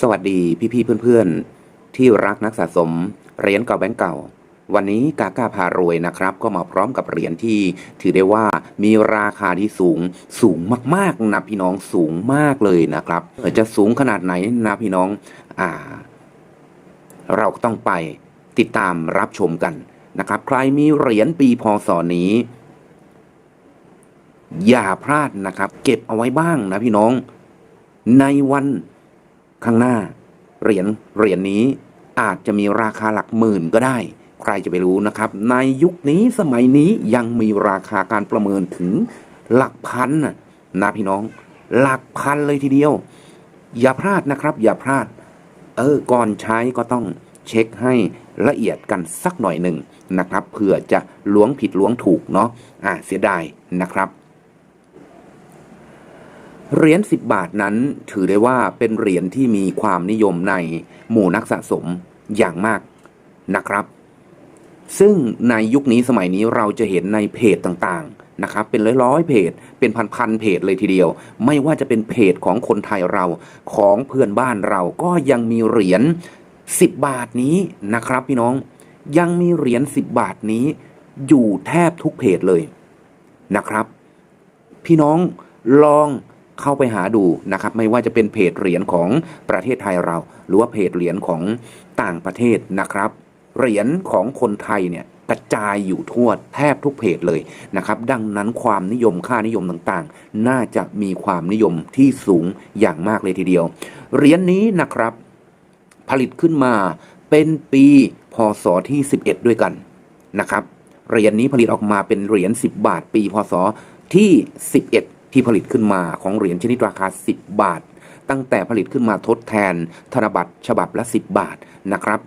สวัสดีพี่ๆเพื่อนๆ ที่รักนักสะสมเหรียญเก่าแบงก์เก่า วันนี้กาก้าพารวยนะครับ ก็มาพร้อมกับเหรียญที่ถือได้ว่ามีราคาที่สูงสูงมากๆนะพี่น้องสูงมากเลยนะครับจะสูงขนาดไหนนะพี่น้องอ่า เราต้องไปติดตามรับชมกันนะครับ ใครมีเหรียญปีพศนี้ อย่าพลาดนะครับ เก็บเอาไว้บ้างนะพี่น้องในวัน ข้างหน้า เหรียญเหรียญนี้อาจจะมีราคาหลักหมื่นก็ได้ ใครจะไปรู้นะครับ ในยุคนี้สมัยนี้ยังมีราคาการประเมินถึงหลักพันนะนะพี่น้อง หลักพันเลยทีเดียว อย่าพลาดนะครับ อย่าพลาด เออก่อนใช้ก็ต้องเช็คให้ละเอียดกันสักหน่อยหนึ่งนะครับเผื่อจะล้วงผิดล้วงถูกเนาะอ่าเสียดายนะครับ เหรียญ10 บาทนั้นถือได้ว่าเป็นเหรียญที่มีความนิยมในหมู่นักสะสมอย่างมากนะครับ ซึ่งในยุคนี้สมัยนี้เราจะเห็นในเพจต่างๆนะครับ เป็นร้อยๆเพจ เป็นพันๆเพจเลยทีเดียว ไม่ว่าจะเป็นเพจของคนไทยเราของเพื่อนบ้านเราก็ยังมีเหรียญ10 บาทนี้นะครับ พี่น้องยังมีเหรียญ10 บาทนี้ อยู่แทบทุกเพจเลยนะครับ พี่น้องลอง เข้าไปหาดูนะครับ ไม่ว่าจะเป็นเพจเหรียญของประเทศไทยเรา หรือว่าเพจเหรียญของต่างประเทศนะครับ เหรียญของคนไทยเนี่ยกระจายอยู่ทั่วแทบทุกเพจเลยนะครับ ดังนั้นความนิยมค่านิยมต่างๆ น่าจะมีความนิยมที่สูงอย่างมากเลยทีเดียว เหรียญนี้นะครับ ผลิตขึ้นมาเป็นปีพศที่ 11 ด้วยกันนะครับเหรียญนี้ผลิตออกมาเป็นเหรียญ10 บาท ปีพศที่ 11 ที่ผลิตขึ้นมาของเหรียญชนิดราคา 10 บาท ตั้งแต่ผลิตขึ้นมาทดแทน ธนบัตรฉบับละ 10 บาทนะครับ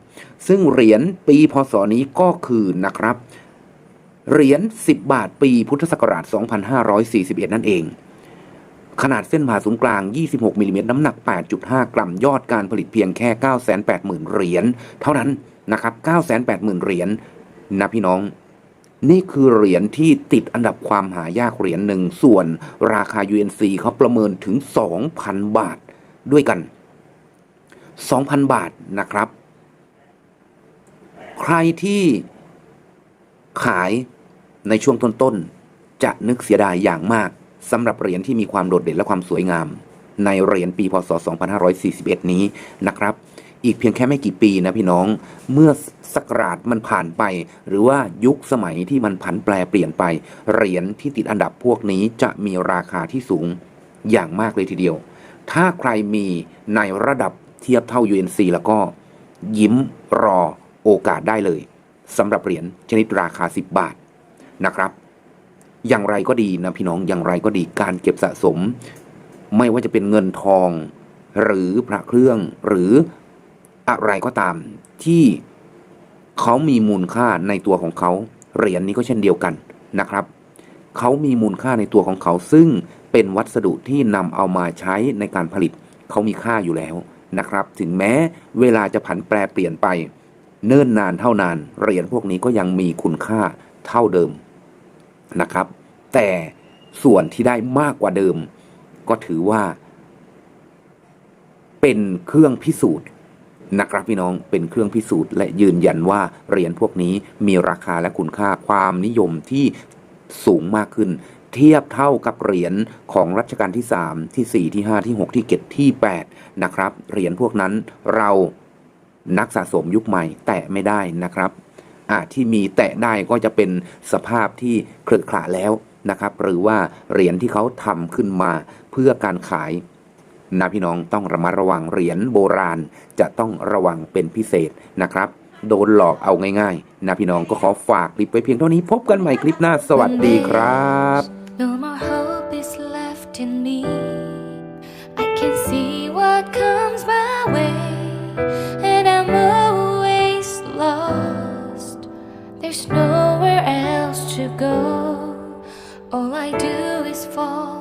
ซึ่งเหรียญปีพศนี้ก็คือนะครับเหรียญ10 บาทปีพุทธศักราช 2541 นั่นเอง ขนาดเส้นผ่าศูนย์กลาง 26มิลลิเมตรน้ำหนัก 8.5 กรัมยอดการผลิตเพียงแค่ 980,000 เหรียญเท่านั้นนะครับ 980,000 เหรียญนะพี่น้อง นี่คือเหรียญที่ติดอันดับความหายากเหรียญหนึ่งส่วนราคา UNC เขาประเมินถึง 2,000 บาทด้วยกัน 2,000 บาทนะครับ ใครที่ขายในช่วงต้นๆ จะนึกเสียดายอย่างมากสำหรับเหรียญที่มีความโดดเด่นและความสวยงาม ในเหรียญปีพศ 2541 นี้นะครับ อีกเพียงแค่ไม่กี่ปีนะพี่น้อง เมื่อสักราชมันผ่านไป หรือว่ายุคสมัยที่มันผันแปรเปลี่ยนไป เหรียญที่ติดอันดับพวกนี้จะมีราคาที่สูงอย่างมากเลยทีเดียว ถ้าใครมีในระดับเทียบเท่า UNC แล้วก็ยิ้มรอโอกาสได้เลยสำหรับเหรียญชนิดราคา 10 บาทนะครับ อย่างไรก็ดีนะพี่น้องอย่างไรก็ดีการเก็บสะสม ไม่ว่าจะเป็นเงินทอง หรือพระเครื่องหรือ อะไรก็ตามที่เขามีมูลค่าในตัวของเขาเหรียญนี้ก็เช่นเดียวกันนะครับ เขามีมูลค่าในตัวของเขาซึ่งเป็นวัสดุที่นำเอามาใช้ในการผลิต เขามีค่าอยู่แล้วนะครับ ถึงแม้เวลาจะผันแปรเปลี่ยนไป เนิ่นนานเท่านานเหรียญพวกนี้ก็ยังมีคุณค่าเท่าเดิมนะครับ แต่ส่วนที่ได้มากกว่าเดิม ก็ถือว่า เป็นเครื่องพิสูจน์ นะครับพี่น้องเป็นเครื่องพิสูจน์และยืนยันว่าเหรียญพวกนี้มีราคาและคุณค่าความนิยมที่สูงมากขึ้น เทียบเท่ากับเหรียญของรัชกาลที่ 3 ที่ 4 ที่ 5 ที่ 6 ที่ 7 ที่ 8 นะครับ เหรียญพวกนั้นเรานักสะสมยุคใหม่แตะไม่ได้นะครับอาที่มีแตะได้ก็จะเป็นสภาพที่เครือขระแล้วนะครับ หรือว่าเหรียญที่เขาทำขึ้นมาเพื่อการขาย นะพี่น้องต้องระมัดระวังเหรียญโบราณ จะต้องระวังเป็นพิเศษนะครับ โดนหลอกเอาง่ายๆนะพี่น้องก็ขอฝากคลิปไว้เพียงเท่านี้พบกันใหม่คลิปหน้าสวัสดีครับ No more hope is left in me. I can see what comes my way, and I'm always lost. There's nowhere else to go. All I do is fall.